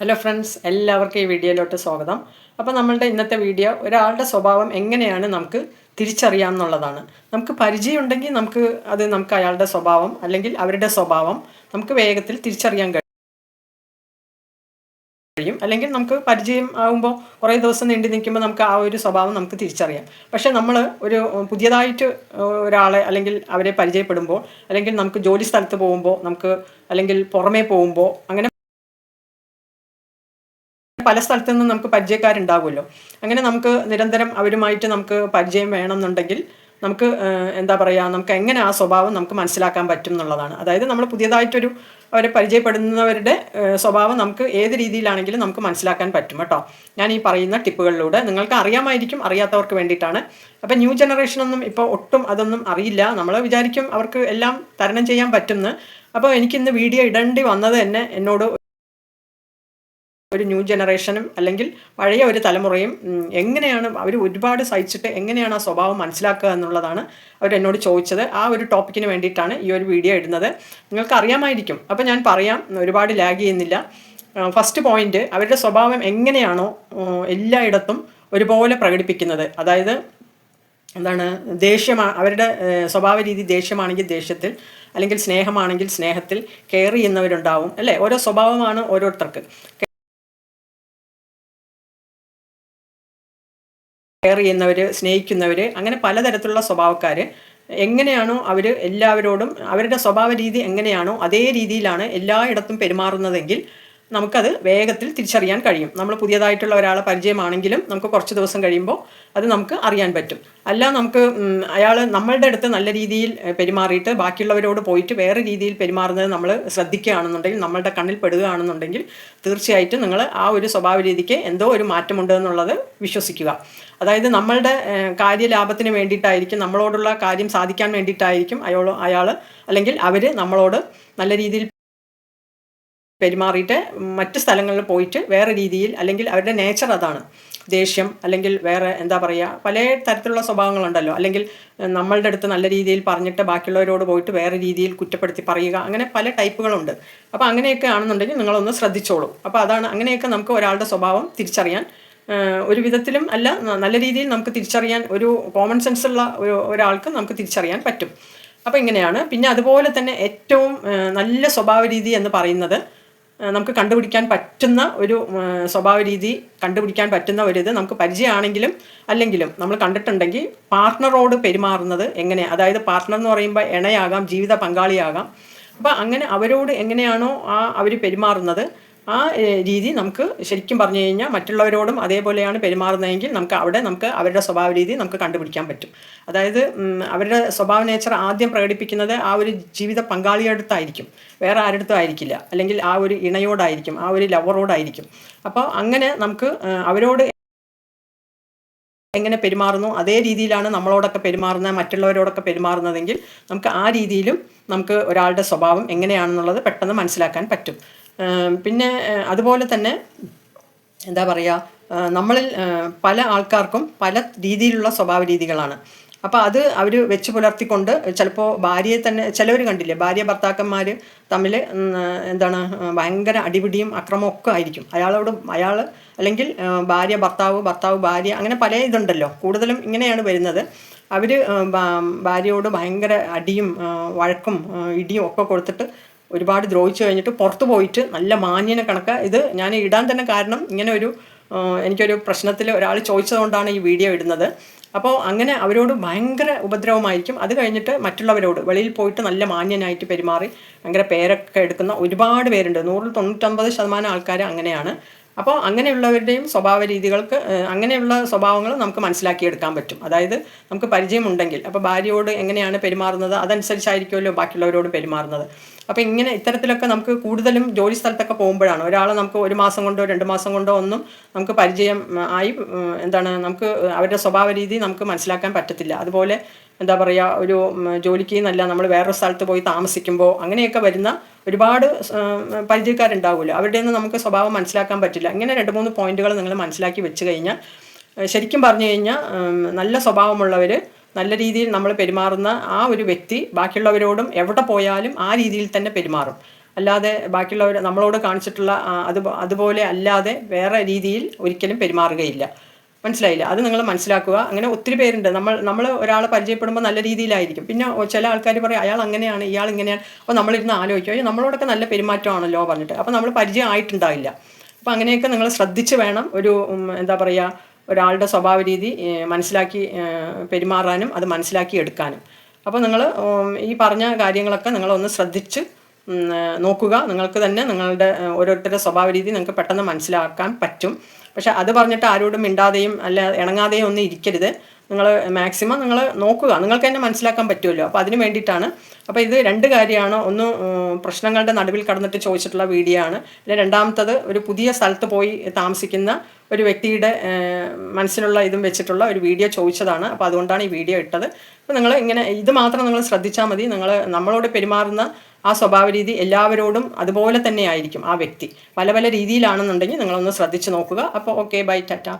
Hello friends എല്ലാവർക്കും ഈ വീഡിയോയിലോട്ട് സ്വാഗതം. അപ്പോൾ നമ്മളുടെ ഇന്നത്തെ വീഡിയോ ഒരാളുടെ സ്വഭാവം എങ്ങനെയാണ് നമുക്ക് തിരിച്ചറിയാം എന്നുള്ളതാണ് നമുക്ക് പരിചയമുണ്ടെങ്കിൽ നമുക്ക് അത് നമുക്ക് അയാളുടെ സ്വഭാവം അല്ലെങ്കിൽ അവരുടെ സ്വഭാവം നമുക്ക് വേഗത്തിൽ തിരിച്ചറിയാൻ കഴിയും. അല്ലെങ്കിൽ നമുക്ക് പരിചയം ആകുമ്പോൾ കുറേ ദിവസം നീണ്ടു നിൽക്കുമ്പോൾ നമുക്ക് ആ ഒരു സ്വഭാവം നമുക്ക് തിരിച്ചറിയാം. പക്ഷേ നമ്മൾ ഒരു പുതിയതായിട്ട് ഒരാളെ അല്ലെങ്കിൽ അവരെ പരിചയപ്പെടുമ്പോൾ അല്ലെങ്കിൽ നമുക്ക് ജോലി സ്ഥലത്ത് പോകുമ്പോൾ നമുക്ക് അല്ലെങ്കിൽ പുറമേ പോകുമ്പോൾ അങ്ങനെ പല സ്ഥലത്തു നിന്നും നമുക്ക് പരിചയക്കാരുണ്ടാവുമല്ലോ. അങ്ങനെ നമുക്ക് നിരന്തരം അവരുമായിട്ട് നമുക്ക് പരിചയം വേണമെന്നുണ്ടെങ്കിൽ നമുക്ക് എന്താ പറയുക നമുക്ക് എങ്ങനെ ആ സ്വഭാവം നമുക്ക് മനസ്സിലാക്കാൻ പറ്റും എന്നുള്ളതാണ്. അതായത് നമ്മൾ പുതിയതായിട്ടൊരു അവരെ പരിചയപ്പെടുന്നവരുടെ സ്വഭാവം നമുക്ക് ഏത് രീതിയിലാണെങ്കിലും നമുക്ക് മനസ്സിലാക്കാൻ പറ്റും കേട്ടോ. ഞാൻ ഈ പറയുന്ന ടിപ്പുകളിലൂടെ നിങ്ങൾക്ക് അറിയാമായിരിക്കും അറിയാത്തവർക്ക് വേണ്ടിയിട്ടാണ്. അപ്പം ന്യൂ ജനറേഷനൊന്നും ഇപ്പോൾ ഒട്ടും അതൊന്നും അറിയില്ല. നമ്മൾ വിചാരിക്കും അവർക്ക് എല്ലാം തരണം ചെയ്യാൻ പറ്റുമെന്ന്. അപ്പോൾ എനിക്കിന്ന് വീഡിയോ ഇടേണ്ടി വന്നത് തന്നെ എന്നോട് ഒരു ന്യൂ ജനറേഷനും അല്ലെങ്കിൽ പഴയ ഒരു തലമുറയും എങ്ങനെയാണ് അവർ ഒരുപാട് സഹിച്ചിട്ട് എങ്ങനെയാണ് ആ സ്വഭാവം മനസ്സിലാക്കുക എന്നുള്ളതാണ് അവർ എന്നോട് ചോദിച്ചത്. ആ ഒരു ടോപ്പിക്കിന് വേണ്ടിയിട്ടാണ് ഈ ഒരു വീഡിയോ ഇടുന്നത്. നിങ്ങൾക്ക് അറിയാമായിരിക്കും. അപ്പോൾ ഞാൻ പറയാം ഒരുപാട് ലാഗ് ചെയ്യുന്നില്ല. ഫസ്റ്റ് പോയിന്റ് അവരുടെ സ്വഭാവം എങ്ങനെയാണോ എല്ലായിടത്തും ഒരുപോലെ പ്രകടിപ്പിക്കുന്നത്. അതായത് എന്താണ് ദേഷ്യമാണ് അവരുടെ സ്വഭാവ രീതി ദേഷ്യമാണെങ്കിൽ ദേഷ്യത്തിൽ അല്ലെങ്കിൽ സ്നേഹമാണെങ്കിൽ സ്നേഹത്തിൽ കെയർ ചെയ്യുന്നവരുണ്ടാവും. അല്ലേ? ഓരോ സ്വഭാവമാണ് ഓരോരുത്തർക്ക്. കെയർ ചെയ്യുന്നവർ സ്നേഹിക്കുന്നവർ അങ്ങനെ പലതരത്തിലുള്ള സ്വഭാവക്കാർ എങ്ങനെയാണോ അവർ എല്ലാവരോടും അവരുടെ സ്വഭാവ രീതി എങ്ങനെയാണോ അതേ രീതിയിലാണ് എല്ലായിടത്തും പെരുമാറുന്നതെങ്കിൽ നമുക്കത് വേഗത്തിൽ തിരിച്ചറിയാൻ കഴിയും. നമ്മൾ പുതിയതായിട്ടുള്ള ഒരാളെ പരിചയമാണെങ്കിലും നമുക്ക് കുറച്ച് ദിവസം കഴിയുമ്പോൾ അത് നമുക്ക് അറിയാൻ പറ്റും. അല്ല നമുക്ക് അയാൾ നമ്മളുടെ അടുത്ത് നല്ല രീതിയിൽ പെരുമാറിയിട്ട് ബാക്കിയുള്ളവരോട് പോയിട്ട് വേറെ രീതിയിൽ പെരുമാറുന്നത് നമ്മൾ ശ്രദ്ധിക്കുകയാണെന്നുണ്ടെങ്കിൽ നമ്മളുടെ കണ്ണിൽ പെടുകയാണെന്നുണ്ടെങ്കിൽ തീർച്ചയായിട്ടും നിങ്ങൾ ആ ഒരു സ്വഭാവ രീതിക്ക് എന്തോ ഒരു മാറ്റമുണ്ട് എന്നുള്ളത് വിശ്വസിക്കുക. അതായത് നമ്മളുടെ കാര്യലാഭത്തിന് വേണ്ടിയിട്ടായിരിക്കും നമ്മളോടുള്ള കാര്യം സാധിക്കാൻ വേണ്ടിയിട്ടായിരിക്കും അയാൾ അയാൾ അല്ലെങ്കിൽ അവർ നമ്മളോട് നല്ല രീതിയിൽ പെരുമാറിയിട്ട് മറ്റ് സ്ഥലങ്ങളിൽ പോയിട്ട് വേറെ രീതിയിൽ അല്ലെങ്കിൽ അവരുടെ നേച്ചർ അതാണ്. ദേഷ്യം അല്ലെങ്കിൽ വേറെ എന്താ പറയുക പല തരത്തിലുള്ള സ്വഭാവങ്ങളുണ്ടല്ലോ. അല്ലെങ്കിൽ നമ്മളുടെ അടുത്ത് നല്ല രീതിയിൽ പറഞ്ഞിട്ട് ബാക്കിയുള്ളവരോട് പോയിട്ട് വേറെ രീതിയിൽ കുറ്റപ്പെടുത്തി പറയുക അങ്ങനെ പല ടൈപ്പുകളുണ്ട്. അപ്പോൾ അങ്ങനെയൊക്കെ ആണെന്നുണ്ടെങ്കിൽ നിങ്ങളൊന്ന് ശ്രദ്ധിച്ചോളൂ. അപ്പോൾ അതാണ് അങ്ങനെയൊക്കെ നമുക്ക് ഒരാളുടെ സ്വഭാവം തിരിച്ചറിയാൻ ഒരു വിധത്തിലും അല്ല നല്ല രീതിയിൽ നമുക്ക് തിരിച്ചറിയാൻ ഒരു കോമൺ സെൻസ് ഉള്ള ഒരു ഒരാൾക്ക് നമുക്ക് തിരിച്ചറിയാൻ പറ്റും. അപ്പോൾ ഇങ്ങനെയാണ്. പിന്നെ അതുപോലെ തന്നെ ഏറ്റവും നല്ല സ്വഭാവ രീതി എന്ന് പറയുന്നത് നമുക്ക് കണ്ടുപിടിക്കാൻ പറ്റുന്ന ഒരു സ്വഭാവ രീതി കണ്ടുപിടിക്കാൻ പറ്റുന്ന ഒരു ഇത് നമുക്ക് പരിചയമാണെങ്കിലും അല്ലെങ്കിലും നമ്മൾ കണ്ടിട്ടുണ്ടെങ്കിൽ പാർട്ട്ണറോട് പെരുമാറുന്നത് എങ്ങനെ അതായത് പാർട്ട്ണർ എന്ന് പറയുമ്പോൾ ഇണയാകാം ജീവിത പങ്കാളിയാകാം. അപ്പോൾ അങ്ങനെ അവരോട് എങ്ങനെയാണോ ആ അവർ പെരുമാറുന്നത്? ആ രീതി നമുക്ക് ശരിക്കും പറഞ്ഞു കഴിഞ്ഞാൽ മറ്റുള്ളവരോടും അതേപോലെയാണ് പെരുമാറുന്നതെങ്കിൽ നമുക്ക് അവിടെ നമുക്ക് അവരുടെ സ്വഭാവ രീതി നമുക്ക് കണ്ടുപിടിക്കാൻ പറ്റും. അതായത് അവരുടെ സ്വഭാവ നേച്ചർ ആദ്യം പ്രകടിപ്പിക്കുന്നത് ആ ഒരു ജീവിത പങ്കാളിയടുത്തായിരിക്കും. വേറെ ആരുടെ ആയിരിക്കില്ല. അല്ലെങ്കിൽ ആ ഒരു ഇണയോടായിരിക്കും ആ ഒരു ലവറോടായിരിക്കും. അപ്പോൾ അങ്ങനെ നമുക്ക് അവരോട് എങ്ങനെ പെരുമാറുന്നു അതേ രീതിയിലാണ് നമ്മളോടൊക്കെ പെരുമാറുന്ന മറ്റുള്ളവരോടൊക്കെ പെരുമാറുന്നതെങ്കിൽ നമുക്ക് ആ രീതിയിലും നമുക്ക് ഒരാളുടെ സ്വഭാവം എങ്ങനെയാണെന്നുള്ളത് പെട്ടെന്ന് മനസ്സിലാക്കാൻ പറ്റും. പിന്നെ അതുപോലെ തന്നെ എന്താ പറയുക നമ്മളിൽ പല ആൾക്കാർക്കും പല രീതിയിലുള്ള സ്വഭാവ രീതികളാണ്. അപ്പോൾ അത് അവർ വെച്ച് പുലർത്തിക്കൊണ്ട് ചിലപ്പോൾ ഭാര്യയെ തന്നെ ചിലവർ കണ്ടില്ലേ ഭാര്യ ഭർത്താക്കന്മാർ തമ്മിൽ എന്താണ് ഭയങ്കര അടിപിടിയും അക്രമവും ഒക്കെ ആയിരിക്കും. അയാളോട് അയാൾ അല്ലെങ്കിൽ ഭാര്യ ഭർത്താവ് ഭർത്താവ് ഭാര്യ അങ്ങനെ പല ഇതുണ്ടല്ലോ. കൂടുതലും ഇങ്ങനെയാണ് വരുന്നത്. അവർ ഭാര്യയോട് ഭയങ്കര അടിയും വഴക്കും ഇടിയും ഒക്കെ കൊടുത്തിട്ട് ഒരുപാട് ദ്രോഹിച്ചു കഴിഞ്ഞിട്ട് പുറത്തു പോയിട്ട് നല്ല മാന്യനെ കണക്ക്. ഇത് ഞാൻ ഇടാൻ തന്നെ കാരണം ഇങ്ങനെ ഒരു എനിക്കൊരു പ്രശ്നത്തിൽ ഒരാൾ ചോദിച്ചതുകൊണ്ടാണ് ഈ വീഡിയോ ഇടുന്നത്. അപ്പോൾ അങ്ങനെ അവരോട് ഭയങ്കര ഉപദ്രവമായിരിക്കും. അത് കഴിഞ്ഞിട്ട് മറ്റുള്ളവരോട് വെളിയിൽ പോയിട്ട് നല്ല മാന്യനായിട്ട് പെരുമാറി ഭയങ്കര പേരൊക്കെ എടുക്കുന്ന ഒരുപാട് പേരുണ്ട്. നൂറിൽ തൊണ്ണൂറ്റൊമ്പത് ശതമാനം ആൾക്കാർ അങ്ങനെയാണ്. അപ്പോൾ അങ്ങനെയുള്ളവരുടെയും സ്വഭാവ രീതികൾക്ക് അങ്ങനെയുള്ള സ്വഭാവങ്ങൾ നമുക്ക് മനസ്സിലാക്കിയെടുക്കാൻ പറ്റും. അതായത് നമുക്ക് പരിചയമുണ്ടെങ്കിൽ അപ്പോൾ ഭാര്യയോട് എങ്ങനെയാണ് പെരുമാറുന്നത് അതനുസരിച്ചായിരിക്കുമല്ലോ ബാക്കിയുള്ളവരോട് പെരുമാറുന്നത്. അപ്പോൾ ഇങ്ങനെ ഇത്തരത്തിലൊക്കെ നമുക്ക് കൂടുതലും ജോലി സ്ഥലത്തൊക്കെ പോകുമ്പോഴാണ്. ഒരാളെ നമുക്ക് ഒരു മാസം കൊണ്ടോ രണ്ട് മാസം കൊണ്ടോ ഒന്നും നമുക്ക് പരിചയം ആയി എന്താണ് നമുക്ക് അവരുടെ സ്വഭാവ രീതി നമുക്ക് മനസ്സിലാക്കാൻ പറ്റത്തില്ല. അതുപോലെ എന്താ പറയുക ഒരു ജോലിക്ക് എന്നല്ല നമ്മൾ വേറൊരു സ്ഥലത്ത് പോയി താമസിക്കുമ്പോൾ അങ്ങനെയൊക്കെ വരുന്ന ഒരുപാട് പരിചയക്കാരുണ്ടാവുമല്ലോ അവരുടെ നിന്ന് നമുക്ക് സ്വഭാവം മനസ്സിലാക്കാൻ പറ്റില്ല. ഇങ്ങനെ രണ്ട് മൂന്ന് പോയിന്റുകൾ നിങ്ങൾ മനസ്സിലാക്കി വെച്ച് കഴിഞ്ഞാൽ ശരിക്കും പറഞ്ഞു കഴിഞ്ഞാൽ നല്ല സ്വഭാവമുള്ളവർ നല്ല രീതിയിൽ നമ്മൾ പെരുമാറുന്ന ആ ഒരു വ്യക്തി ബാക്കിയുള്ളവരോടും എവിടെ പോയാലും ആ രീതിയിൽ തന്നെ പെരുമാറും. അല്ലാതെ ബാക്കിയുള്ളവർ നമ്മളോട് കാണിച്ചിട്ടുള്ള അത് അതുപോലെ അല്ലാതെ വേറെ രീതിയിൽ ഒരിക്കലും പെരുമാറുകയില്ല. മനസ്സിലായില്ല? അത് നിങ്ങൾ മനസ്സിലാക്കുക. അങ്ങനെ ഒത്തിരി പേരുണ്ട്. നമ്മൾ നമ്മൾ ഒരാളെ പരിചയപ്പെടുമ്പോൾ നല്ല രീതിയിലായിരിക്കും. പിന്നെ ചില ആൾക്കാർ പറയും അയാൾ അങ്ങനെയാണ് ഇയാൾ ഇങ്ങനെയാണ്. അപ്പോൾ നമ്മളിരുന്ന് ആലോചിക്കുക "അയ്യോ, നമ്മളോടൊക്കെ നല്ല പെരുമാറ്റമാണല്ലോ പറഞ്ഞിട്ട്. അപ്പോൾ നമ്മൾ പരിചയം ആയിട്ടുണ്ടാവില്ല അപ്പോൾ അങ്ങനെയൊക്കെ നിങ്ങൾ ശ്രദ്ധിച്ച് വേണം ഒരു എന്താ പറയുക ഒരാളുടെ സ്വഭാവ രീതി മനസ്സിലാക്കി പെരുമാറാനും അത് മനസ്സിലാക്കി എടുക്കാനും. അപ്പോൾ നിങ്ങൾ ഈ പറഞ്ഞ കാര്യങ്ങളൊക്കെ നിങ്ങളൊന്ന് ശ്രദ്ധിച്ച് നോക്കുക. നിങ്ങൾക്ക് തന്നെ നിങ്ങളുടെ ഓരോരുത്തരുടെ സ്വഭാവ രീതി നിങ്ങൾക്ക് പെട്ടെന്ന് മനസ്സിലാക്കാൻ പറ്റും. പക്ഷെ അത് പറഞ്ഞിട്ട് ആരോടും മിണ്ടാതെയും അല്ല ഇണങ്ങാതെയും ഒന്നും ഇരിക്കരുത്. നിങ്ങൾ മാക്സിമം നിങ്ങൾ നോക്കുക. നിങ്ങൾക്ക് തന്നെ മനസ്സിലാക്കാൻ പറ്റുമല്ലോ. അപ്പോൾ അതിന് വേണ്ടിയിട്ടാണ്. അപ്പോൾ ഇത് രണ്ട് കാര്യമാണ്. ഒന്ന് പ്രശ്നങ്ങളുടെ നടുവിൽ കടന്നിട്ട് ചോദിച്ചിട്ടുള്ള വീഡിയോ ആണ്. പിന്നെ രണ്ടാമത്തത് ഒരു പുതിയ സ്ഥലത്ത് പോയി താമസിക്കുന്ന ഒരു വ്യക്തിയുടെ മനസ്സിലുള്ള ഇതും വെച്ചിട്ടുള്ള ഒരു വീഡിയോ ചോദിച്ചതാണ്. അപ്പോൾ അതുകൊണ്ടാണ് ഈ വീഡിയോ ഇട്ടത്. അപ്പോൾ നിങ്ങൾ ഇങ്ങനെ ഇത് മാത്രം നിങ്ങൾ ശ്രദ്ധിച്ചാൽ മതി. നിങ്ങൾ നമ്മളോട് പെരുമാറുന്ന ആ സ്വഭാവ രീതി എല്ലാവരോടും അതുപോലെ തന്നെ ആയിരിക്കും ആ വ്യക്തി. പല പല രീതിയിലാണെന്നുണ്ടെങ്കിൽ നിങ്ങളൊന്ന് ശ്രദ്ധിച്ചു നോക്കുക. അപ്പോൾ ഓക്കെ ബൈ ടാറ്റ.